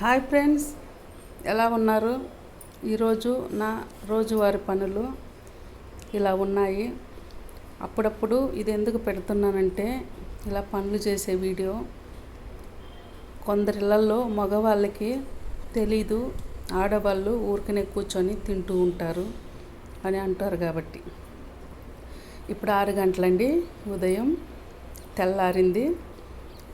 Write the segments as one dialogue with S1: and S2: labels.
S1: Hi friends ఎలా ఉన్నారు? ఈరోజు నా రోజువారి పనులు ఇలా ఉన్నాయి. అప్పుడప్పుడు ఇది ఎందుకు పెడుతున్నానంటే ఇలా పనులు చేసే వీడియో కొందరిళ్ళల్లో మగవాళ్ళకి తెలీదు ఆడవాళ్ళు ఊరికనే కూర్చొని తింటూ ఉంటారు అని అంటారు కాబట్టి. ఇప్పుడు ఆరు గంటలండి ఉదయం తెల్లారింది.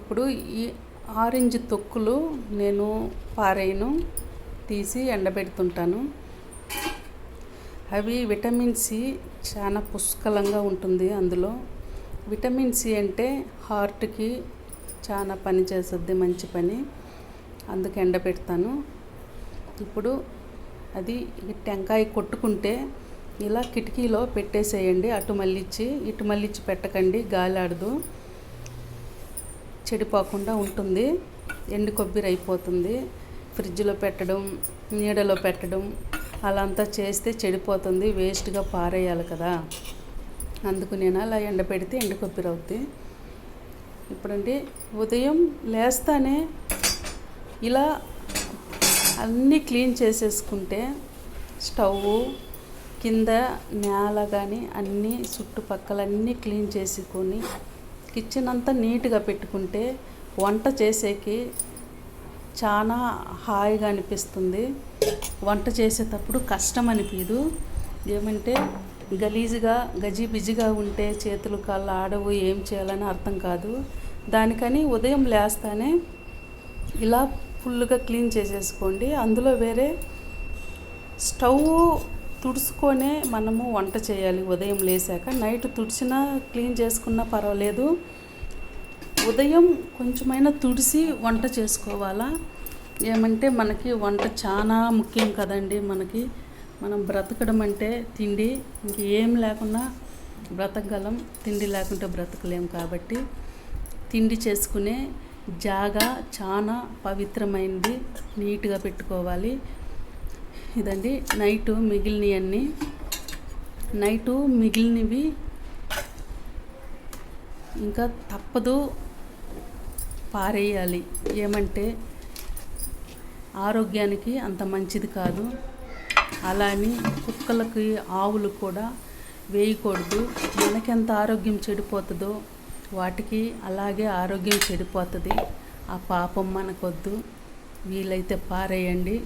S1: ఇప్పుడు ఈ ఆరెంజ్ తొక్కులు నేను పారేయను తీసి ఎండబెడుతుంటాను. అవి విటమిన్ సి చాలా పుష్కలంగా ఉంటుంది అందులో. విటమిన్ సి అంటే హార్ట్కి చాలా పని చేస్తుంది మంచి పని. అందుకు ఎండబెడతాను. ఇప్పుడు అది టెంకాయ కొట్టుకుంటే ఇలా కిటికీలో పెట్టేసేయండి అటు మళ్ళిచ్చి ఇటు మళ్ళిచ్చి పెట్టకండి గాలి ఆడదు చెడిపోకుండా ఉంటుంది. ఎండు కొబ్బరి అయిపోతుంది. ఫ్రిడ్జ్లో పెట్టడం నీడలో పెట్టడం అలా అంతా చేస్తే చెడిపోతుంది. వేస్ట్గా పారేయాలి కదా. అందుకు నేను అలా ఎండపెడితే ఎండు కొబ్బరి అవుద్ది. ఇప్పుడండి ఉదయం లేస్తానే ఇలా అన్నీ క్లీన్ చేసేసుకుంటే స్టవ్ కింద నేల కానీ అన్నీ చుట్టుపక్కల అన్నీ క్లీన్ చేసుకొని కిచెన్ అంతా నీట్గా పెట్టుకుంటే వంట చేసేకి చాలా హాయిగా అనిపిస్తుంది. వంట చేసేటప్పుడు కష్టం అనిపించదు ఏమంటే గలీజుగా గజిబిజిగా ఉంటే చేతులు కాళ్ళు ఆడవు ఏం చేయాలని అర్థం కాదు. దానికని ఉదయం లేస్తానే ఇలా ఫుల్గా క్లీన్ చేసేసుకోండి. అందులో వేరే స్టవ్ తుడుచుకొనే మనము వంట చేయాలి. ఉదయం లేసాక నైట్ తుడిచినా క్లీన్ చేసుకున్నా పర్వాలేదు. ఉదయం కొంచెమైనా తుడిసి వంట చేసుకోవాలా? ఏమంటే మనకి వంట చాలా ముఖ్యం కదండి మనకి. మనం బ్రతకడం అంటే తిండి. ఇంకేం లేకుండా బ్రతకగలం. తిండి లేకుంటే బ్రతకలేం కాబట్టి. తిండి చేసుకునే జాగా చాలా పవిత్రమైనది నీట్గా పెట్టుకోవాలి. ఇదండి నైటు మిగిలినవన్నీ నైటు మిగిలినవి ఇంకా తప్పదు పారేయాలి. ఏమంటే ఆరోగ్యానికి అంత మంచిది కాదు. అలా అని కుక్కలకి ఆవులు కూడా వేయకూడదు. మనకెంత ఆరోగ్యం చెడిపోతుందో వాటికి అలాగే ఆరోగ్యం చెడిపోతుంది. ఆ పాపం మనకొద్దు. వీలైతే పారేయండి.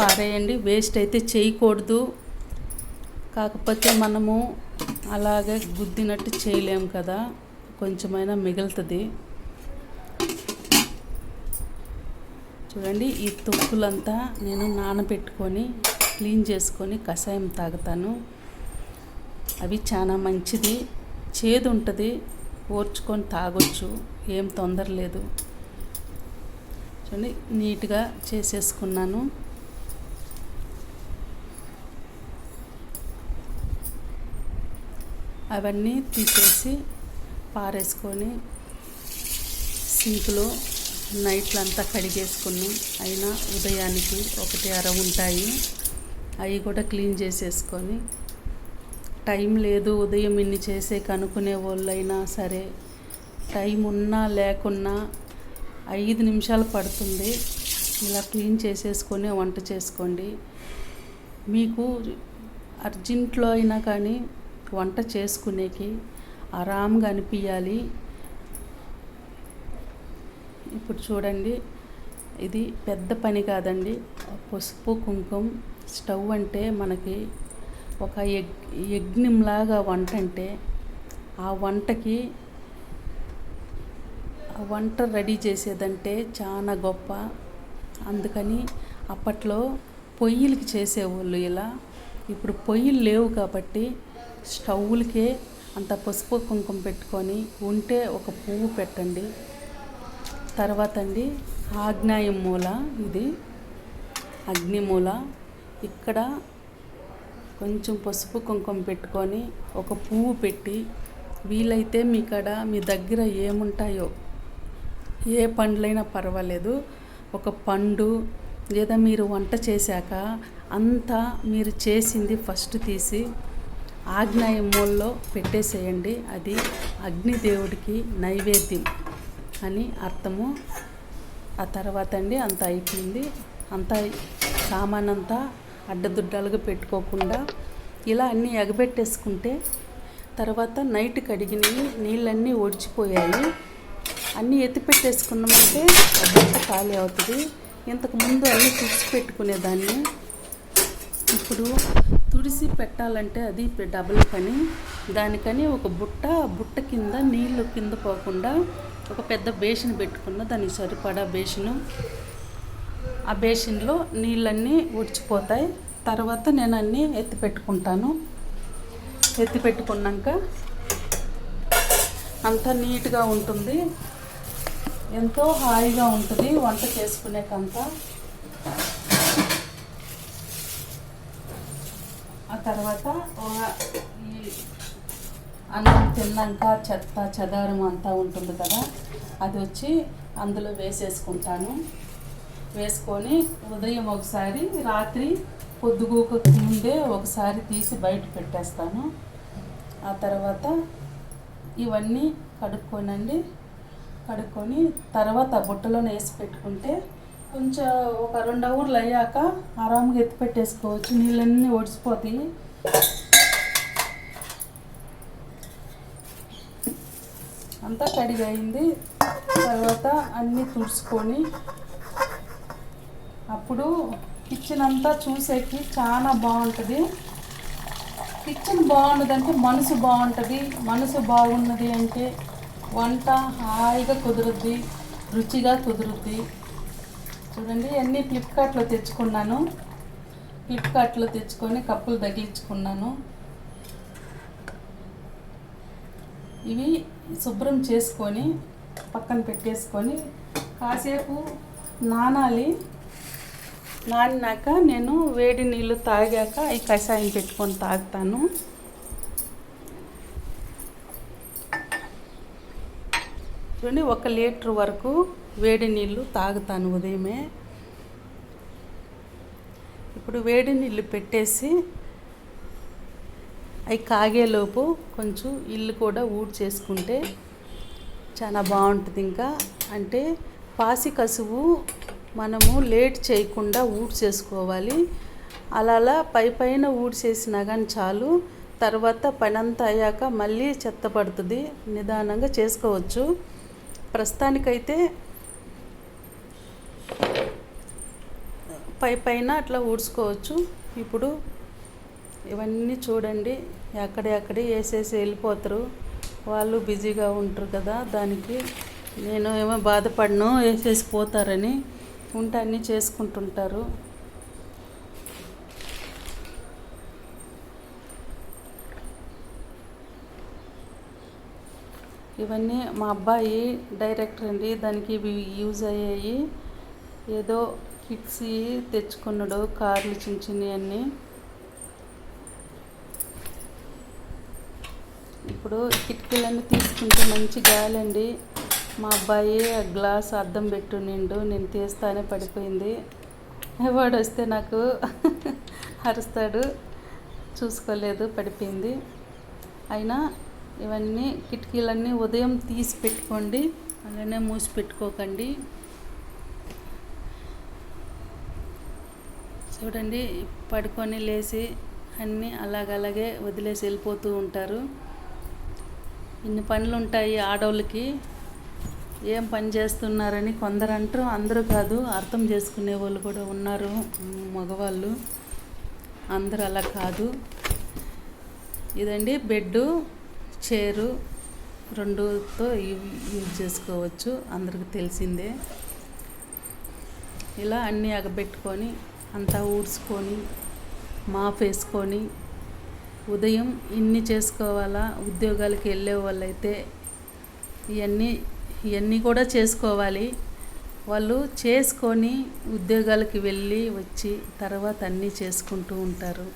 S1: పారేయండి. వేస్ట్ అయితే చేయకూడదు. కాకపోతే మనము అలాగే గుద్దినట్టు చేయలేము కదా. కొంచెమైనా మిగులుతుంది. చూడండి ఈ తొక్కులంతా నేను నానబెట్టుకొని క్లీన్ చేసుకొని కషాయం తాగుతాను. అవి చాలా మంచిది. చేదు ఉంటుంది ఓర్చుకొని తాగొచ్చు. ఏం తొందర లేదు చూడండి నీట్గా చేసేసుకున్నాను. అవన్నీ తీసేసి పారేసుకొని సింక్లో నైట్లంతా కడిగేసుకుని అయినా ఉదయానికి ఒకటి అర ఉంటాయి. అవి కూడా క్లీన్ చేసేసుకొని టైం లేదు. ఉదయం ఇన్ని చేసే కనుక్కునే వాళ్ళైనా సరే టైం ఉన్నా లేకున్నా ఐదు నిమిషాలు పడుతుంది. ఇలా క్లీన్ చేసేసుకొని వంట చేసుకోండి. మీకు అర్జెంట్లో అయినా కానీ వంట చేసుకునేకి ఆరాంగా అనిపించాలి ఇప్పుడు చూడండి ఇది పెద్ద పని కాదండి. పసుపు కుంకుమ స్టవ్ అంటే మనకి ఒక యగ్ యజ్ఞంలాగా వంట అంటే ఆ వంటకి ఆ వంట రెడీ చేసేదంటే చాలా గొప్ప. అందుకని అప్పట్లో పొయ్యిలకి చేసేవాళ్ళు ఇలా. ఇప్పుడు పొయ్యిలు లేవు కాబట్టి స్టవ్లకే అంత పసుపు కుంకుమ పెట్టుకొని ఉంటే ఒక పువ్వు పెట్టండి. తర్వాత అండి ఆగ్నేయం మూల ఇది. అగ్నిమూల ఇక్కడ కొంచెం పసుపు కుంకుమ పెట్టుకొని ఒక పువ్వు పెట్టి వీలైతే మీ కడ మీ దగ్గర ఏముంటాయో ఏ పండ్లైనా పర్వాలేదు. ఒక పండు లేదా మీరు వంట చేశాక అంతా మీరు చేసింది ఫస్ట్ తీసి ఆగ్నేయ పెట్టేసేయండి. అది అగ్నిదేవుడికి నైవేద్యం అని అర్థము. ఆ తర్వాత అండి అంత అయిపోయింది. అంతా సామానంతా అడ్డదుడ్డాలుగా పెట్టుకోకుండా ఇలా అన్నీ ఎగబెట్టేసుకుంటే తర్వాత నైట్ కడిగినవి నీళ్ళన్నీ ఒడిచిపోయాయి. అన్నీ ఎత్తి పెట్టేసుకున్నామంటే ఖాళీ అవుతుంది. ఇంతకుముందు అన్నీ తుడిచి పెట్టుకునేదాన్ని ఇప్పుడు తుడిసి పెట్టాలంటే అది డబుల్ పని. దానికని ఒక బుట్ట బుట్ట కింద నీళ్ళు కింద పోకుండా ఒక పెద్ద బేసిన్ పెట్టుకున్న దానికి సరిపడా బేసిను ఆ బేసిన్లో నీళ్ళన్నీ ఉడిచిపోతాయి. తర్వాత నేను అన్నీ ఎత్తి పెట్టుకుంటాను. ఎత్తి పెట్టుకున్నాక అంతా నీట్గా ఉంటుంది. ఎంతో హాయిగా ఉంటుంది వంట చేసుకునేకంతా. తర్వాత ఒక- ఈ అన్నం తిన్నాక చెత్త చెదారం అంతా ఉంటుంది కదా అది వచ్చి అందులో వేసేసుకుంటాను. వేసుకొని ఉదయం ఒకసారి రాత్రి పొద్దుగూక ముందే ఒకసారి తీసి బయట పెట్టేస్తాను. ఆ తర్వాత ఇవన్నీ కడుక్కోనండి. కడుక్కొని తర్వాత బుట్టలోనే వేసి పెట్టుకుంటే కొంచెం ఒక రెండు అవర్లు అయ్యాక ఆరాముగా ఎత్తి పెట్టేసుకోవచ్చు. నీళ్ళన్నీ ఒడిసిపోతాయి. అంతా కడిగి అయింది. తర్వాత అన్నీ తుడుచుకొని అప్పుడు కిచెన్ అంతా చూసేకి చాలా బాగుంటుంది. కిచెన్ బాగున్నదంటే మనసు బాగుంటుంది. మనసు బాగున్నది అంటే వంట హాయిగా కుదురుద్ది రుచిగా కుదురుద్ది. చూడండి అన్నీ ఫ్లిప్కార్ట్లో తెచ్చుకున్నాను. ఫ్లిప్కార్ట్లో తెచ్చుకొని కప్పులు తగిలించుకున్నాను. ఇవి శుభ్రం చేసుకొని పక్కన పెట్టేసుకొని కాసేపు నానాలి. నానినాక నేను వేడి నీళ్ళు తాగాక ఈ కషాయం పెట్టుకొని తాగుతాను. చూడండి ఒక లీటర్ వరకు వేడి నీళ్ళు తాగుతాను ఉదయమే. ఇప్పుడు వేడి నీళ్ళు పెట్టేసి అవి కాగేలోపు కొంచెం ఇల్లు కూడా ఊడ్ చేసుకుంటే చాలా బాగుంటుంది ఇంకా. అంటే పాసి కసువు మనము లేట్ చేయకుండా ఊడ్ చేసుకోవాలి. అలా అలా పై పైన ఊడ్ చేసినా కానీ చాలు. తర్వాత పనంతా అయ్యాక మళ్ళీ చెత్త పడుతుంది. నిదానంగా చేసుకోవచ్చు. ప్రస్తుతానికైతే పై పైన అట్లా ఊడ్చుకోవచ్చు. ఇప్పుడు ఇవన్నీ చూడండి. ఎక్కడెక్కడి వేసేసి వెళ్ళిపోతారు. వాళ్ళు బిజీగా ఉంటారు కదా దానికి నేను ఏమో బాధపడను వేసేసి పోతారని. ఉంటే అన్నీ చేసుకుంటుంటారు. ఇవన్నీ మా అబ్బాయి డైరెక్టర్ అండి. దానికి ఇవి యూజ్ అయ్యాయి. ఏదో కిట్స్ తెచ్చుకున్నాడు కార్లు చిన్న చిన్నవి అన్నీ. ఇప్పుడు కిటికీలన్నీ తీసుకుంటే మంచి గాలండి మా అబ్బాయి ఆ గ్లాస్ అద్దం పెట్టు నిండు నేను తీస్తానే పడిపోయింది. వాడు వస్తే నాకు అరుస్తాడు. చూసుకోలేదు పడిపోయింది. అయినా ఇవన్నీ కిటికీలన్నీ ఉదయం తీసి పెట్టుకోండి అలానే మూసి పెట్టుకోకండి. చూడండి పడుకొని లేచి అన్నీ అలాగలాగే వదిలేసి వెళ్ళిపోతూ ఉంటారు. ఇన్ని పనులు ఉంటాయి ఆడవాళ్ళకి ఏం పని చేస్తున్నారని కొందరు అంటారు అందరూ కాదు అర్థం చేసుకునే వాళ్ళు కూడా ఉన్నారు మగవాళ్ళు. అందరూ అలా కాదు. ఇదండి బెడ్డు. చేరు రెండుతో యూజ్ చేసుకోవచ్చు అందరికి తెలిసిందే. ఇలా అన్నీ అగబెట్టుకొని అంతా ఊడ్చుకొని మాఫ్ వేసుకొని ఉదయం ఇన్ని చేసుకోవాలా ఉద్యోగాలకు వెళ్ళే వాళ్ళైతే ఇవన్నీ ఇవన్నీ కూడా చేసుకోవాలి. వాళ్ళు చేసుకొని ఉద్యోగాలకి వెళ్ళి వచ్చి తర్వాత అన్నీ చేసుకుంటూ ఉంటారు.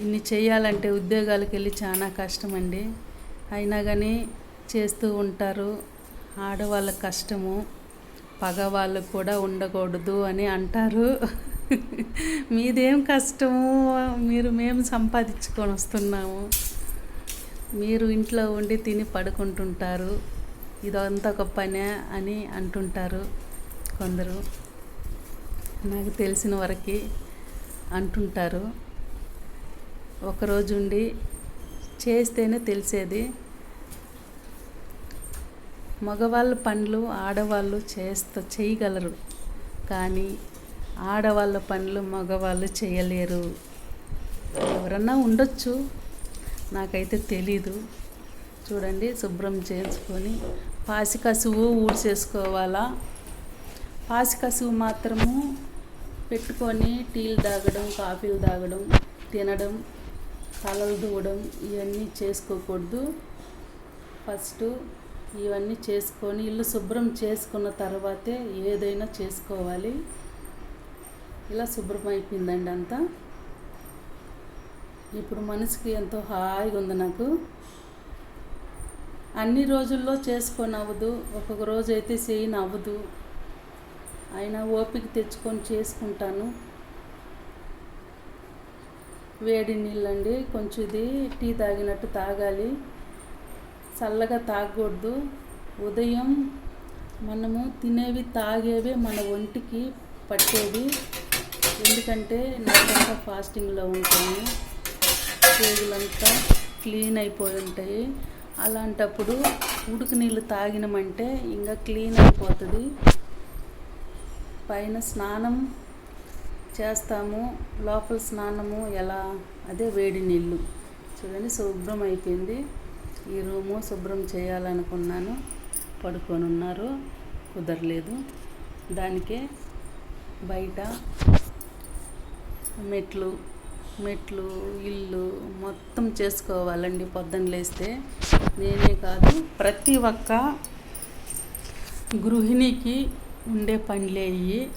S1: ఇన్ని చేయాలంటే ఉద్యోగాలకు వెళ్ళి చాలా కష్టం అండి అయినా కానీ చేస్తూ ఉంటారు. ఆడవాళ్ళ కష్టము పగవాళ్ళు కూడా ఉండకూడదు అని అంటారు. మీదేం కష్టము? మీరు మేము సంపాదించుకొని వస్తున్నాము. మీరు ఇంట్లో ఉండి తిని పడుకుంటుంటారు. ఇదంతా ఒక పనే అని అంటుంటారు కొందరు. నాకు తెలిసిన వరకు అంటుంటారు. ఒకరోజు ఉండి చేస్తేనే తెలిసేది. మగవాళ్ళ పనులు ఆడవాళ్ళు చేస్త చేయగలరు. కానీ ఆడవాళ్ళ పనులు మగవాళ్ళు చేయలేరు. ఎవరన్నా ఉండొచ్చు. నాకైతే తెలీదు. చూడండి శుభ్రం చేసుకొని పాసికసువు ఊడ్చేసుకోవాలా? పాసికసువు మాత్రము పెట్టుకొని టీలు తాగడం కాఫీలు తాగడం తినడం తలలు దూవడం ఇవన్నీ చేసుకోకూడదు. ఫస్ట్ ఇవన్నీ చేసుకొని ఇల్లు శుభ్రం చేసుకున్న తర్వాతే ఏదైనా చేసుకోవాలి. ఇలా శుభ్రం అయిపోయిందండి అంతా. ఇప్పుడు మనసుకి ఎంతో హాయిగా ఉంది నాకు. అన్ని రోజుల్లో చేసుకొని అవ్వదు. ఒక్కొక్క రోజు అయితే చేయని అవ్వదు. అయినా ఓపిక తెచ్చుకొని చేసుకుంటాను. వేడి నీళ్ళండి. కొంచెం ఇది టీ తాగినట్టు తాగాలి. చల్లగా తాగకూడదు. ఉదయం మనము తినేవి తాగేవి మన ఒంటికి పట్టేది. ఎందుకంటే నైటంతా ఫాస్టింగ్లో ఉంటాము పేగులంతా క్లీన్ అయిపోయి ఉంటాయి. అలాంటప్పుడు ఉడుకు నీళ్ళు తాగినామంటే ఇంకా క్లీన్ అయిపోతుంది. పైన స్నానం చేస్తాము. లోపల స్నానము ఎలా? అదే వేడి నీళ్ళు. చూడండి శుభ్రం అయిపోయింది. ఈ రూము శుభ్రం చేయాలనుకున్నాను. పడుకొని ఉన్నారు. కుదరలేదు. దానికే బయట మెట్లు మెట్లు ఇల్లు మొత్తం చేసుకోవాలండి పొద్దున్న లేస్తే. నేనే కాదు ప్రతి ఒక్క గృహిణికి ఉండే పనులేవి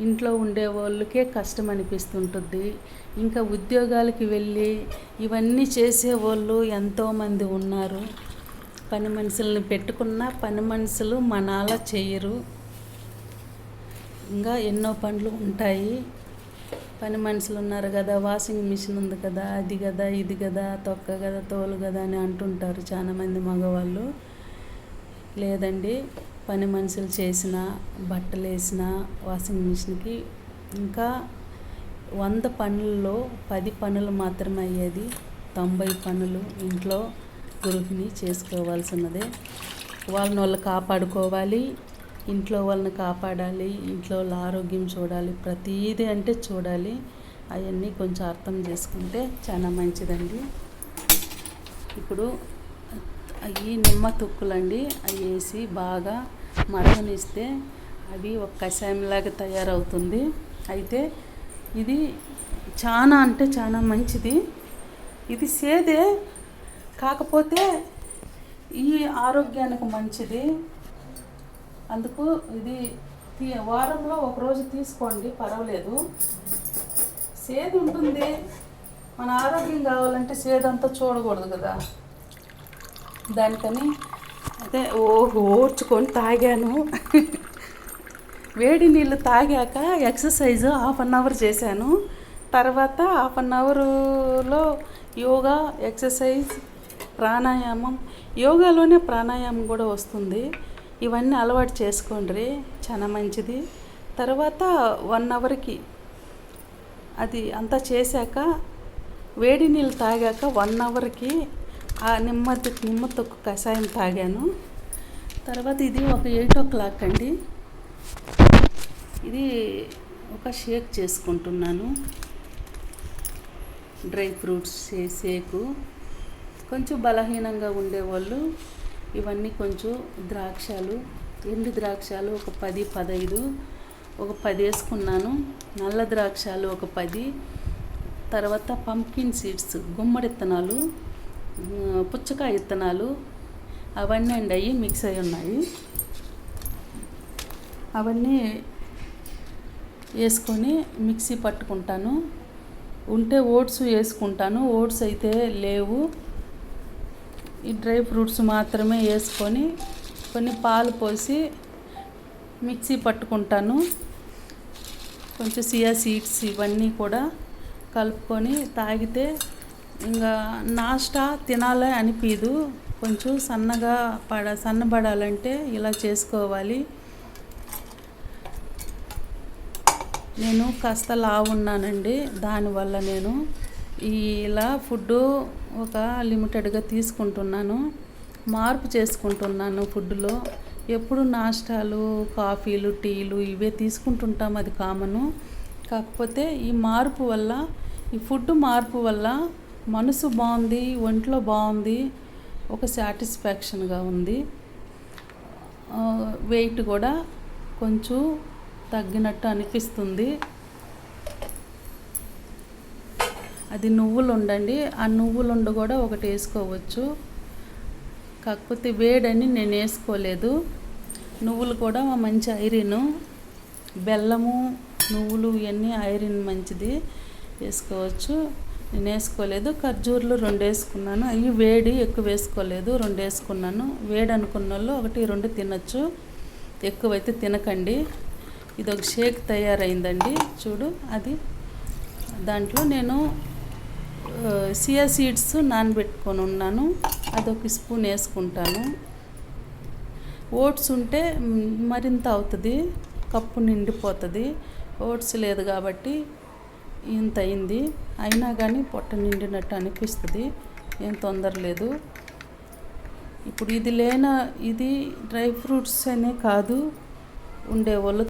S1: ఇంట్లో ఉండే వాళ్ళకే కష్టం అనిపిస్తుంటుంది. ఇంకా ఉద్యోగాలకి వెళ్ళి ఇవన్నీ చేసేవాళ్ళు ఎంతోమంది ఉన్నారు. పని మనుషుల్ని పెట్టుకున్న పని మనుషులు మనలా చేయరు. ఇంకా ఎన్నో పనులు ఉంటాయి. పని మనుషులు ఉన్నారు కదా వాషింగ్ మిషన్ ఉంది కదా అది కదా ఇది కదా తొక్క కదా తోలు కదా అని అంటుంటారు చాలామంది మగవాళ్ళు. లేదండి. పని మనుషులు చేసిన బట్టలు వేసిన వాషింగ్ మిషన్కి ఇంకా వంద పనుల్లో పది పనులు మాత్రమే అయ్యేది. తొంభై పనులు ఇంట్లో గృహిణి చేసుకోవాల్సినదే. వాళ్ళని వాళ్ళు కాపాడుకోవాలి. ఇంట్లో వాళ్ళని కాపాడాలి. ఇంట్లో వాళ్ళ ఆరోగ్యం చూడాలి. ప్రతీది అంటే చూడాలి. అవన్నీ కొంచెం అర్థం చేసుకుంటే చాలా మంచిదండి. ఇప్పుడు అవి నిమ్మ తొక్కులండి. అవి వేసి బాగా మరగనిస్తే అవి ఒక కషాయంలాగా తయారవుతుంది. అయితే ఇది చాలా అంటే చాలా మంచిది. ఇది సేదే కాకపోతే ఈ ఆరోగ్యానికి మంచిది. అందుకు ఇది వారంలో ఒకరోజు తీసుకోండి పర్వాలేదు. సేదు ఉంటుంది మన ఆరోగ్యం కావాలంటే సేదంతా చూడకూడదు కదా. దానికని అదే ఓ ఓడ్చుకొని తాగాను. వేడి నీళ్ళు తాగాక ఎక్సర్సైజ్ హాఫ్ అన్ అవర్ చేశాను. తర్వాత హాఫ్ అన్ అవర్లో యోగా ఎక్సర్సైజ్ ప్రాణాయామం యోగాలోనే ప్రాణాయామం కూడా వస్తుంది. ఇవన్నీ అలవాటు చేసుకోండి చాలా మంచిది. తర్వాత వన్ అవర్కి అది అంతా చేశాక వేడి నీళ్ళు తాగాక వన్ అవర్కి ఆ నిమ్మ నిమ్మ తొక్కు కషాయం తాగాను. తర్వాత ఇది ఒక ఎయిట్ ఓ క్లాక్ అండి. ఇది ఒక షేక్ చేసుకుంటున్నాను. Dry fruits shake. కొంచెం బలహీనంగా ఉండేవాళ్ళు. ఇవన్నీ కొంచెం ద్రాక్షాలు ఎండు ద్రాక్షాలు ఒక పది పదహైదు ఒక పది వేసుకున్నాను. నల్ల ద్రాక్షాలు ఒక పది. తర్వాత పంకిన్ సీడ్స్ గుమ్మడి విత్తనాలు పుచ్చకాయ విత్తనాలు అవన్నీ అండి అవి మిక్స్ అయి ఉన్నాయి. అవన్నీ వేసుకొని మిక్సీ పట్టుకుంటాను. ఉంటే ఓట్స్ వేసుకుంటాను. ఓట్స్ అయితే లేవు. ఈ డ్రై ఫ్రూట్స్ మాత్రమే వేసుకొని కొన్ని పాలు పోసి మిక్సీ పట్టుకుంటాను. కొంచెం సియా సీడ్స్ ఇవన్నీ కూడా కలుపుకొని తాగితే ఇంకా నాస్టా తినాలి అనిపించదు కొంచెం సన్నగా పడ సన్నబడాలంటే ఇలా చేసుకోవాలి. నేను కాస్త లావు ఉన్నానండి. దానివల్ల నేను ఈ ఇలా ఫుడ్డు ఒక లిమిటెడ్గా తీసుకుంటున్నాను. మార్పు చేసుకుంటున్నాను ఫుడ్లో. ఎప్పుడు నాష్టాలు కాఫీలు టీలు ఇవే తీసుకుంటుంటాం అది కామను. కాకపోతే ఈ మార్పు వల్ల ఈ ఫుడ్ మార్పు వల్ల మనసు బాగుంది ఒంట్లో బాగుంది ఒక సాటిస్ఫాక్షన్గా ఉంది. వెయిట్ కూడా కొంచెం తగ్గినట్టు అనిపిస్తుంది. అది నువ్వులు ఉండండి ఆ నువ్వులుండ కూడా ఒకటి వేసుకోవచ్చు. కాకపోతే వేడని నేను వేసుకోలేదు. నువ్వులు కూడా మంచి ఐరన్ బెల్లము నువ్వులు ఇవన్నీ ఐరన్ మంచిది వేసుకోవచ్చు. నేను వేసుకోలేదు ఖర్జూర్లు రెండు వేసుకున్నాను అవి వేడి ఎక్కువ వేసుకోలేదు. రెండు వేసుకున్నాను వేడి అనుకున్న వాళ్ళు ఒకటి రెండు తినచ్చు. ఎక్కువైతే తినకండి. ఇది ఒక షేక్ తయారైందండి. చూడు అది. దాంట్లో నేను సియా సీడ్స్ నానబెట్టుకొని ఉన్నాను. అదొక స్పూన్ వేసుకుంటాను. ఓట్స్ ఉంటే మరింత అవుతుంది. కప్పు నిండిపోతుంది. ఓట్స్ లేదు కాబట్టి ఇంత అయింది అయినా కానీ పొట్ట నిండినట్టు అనిపిస్తుంది. ఏం తొందర లేదు. ఇప్పుడు ఇది లేన ఇది డ్రై ఫ్రూట్స్ అనే కాదు. ఉండే వాళ్ళు